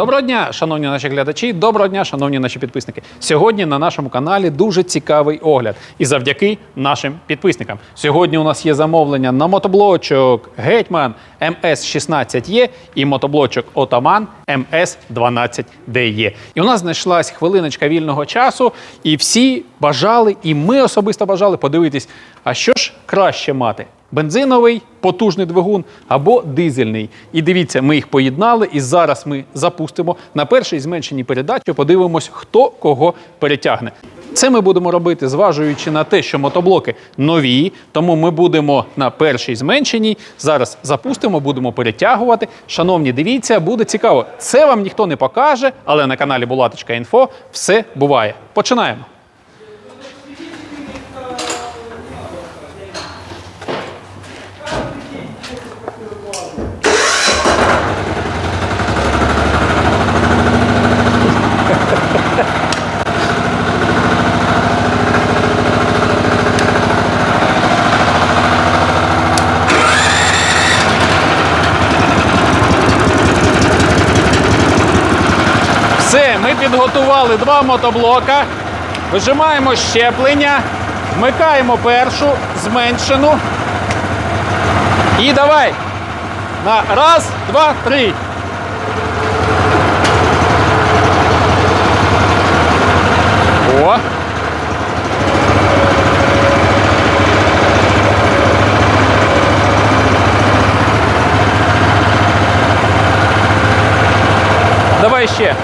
Доброго дня, шановні наші глядачі, доброго дня, шановні наші підписники. Сьогодні на нашому каналі дуже цікавий огляд. І завдяки нашим підписникам. Сьогодні у нас є замовлення на мотоблочок Гетьман мс 16 е і мотоблочок Отаман мс 12 де І у нас знайшлась хвилиночка вільного часу, і всі бажали, і ми особисто бажали подивитись, а що ж краще мати Бензиновий потужний двигун або дизельний. І дивіться, ми їх поєднали, і зараз ми запустимо на першій зменшеній передачі. Подивимось, хто кого перетягне. Це ми будемо робити, зважуючи на те, що мотоблоки нові, тому ми будемо на першій зменшеній. Зараз запустимо, будемо перетягувати. Шановні, дивіться, буде цікаво. Це вам ніхто не покаже, але на каналі Булаточка.Інфо все буває. Починаємо. Все, ми підготували два мотоблока. Вижимаємо щеплення, вмикаємо першу, зменшену. І давай. На раз, два, три. О. Давай ще.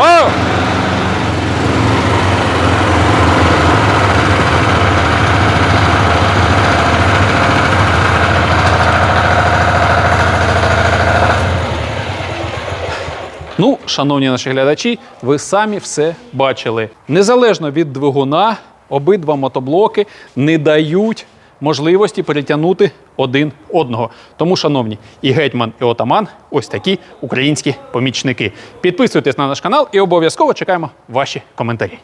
О! Ну, шановні наші глядачі, ви самі все бачили. Незалежно від двигуна, обидва мотоблоки не дають можливості перетягнути один одного. Тому, шановні, і гетьман, і отаман ось такі українські помічники. Підписуйтесь на наш канал і обов'язково чекаємо ваші коментарі.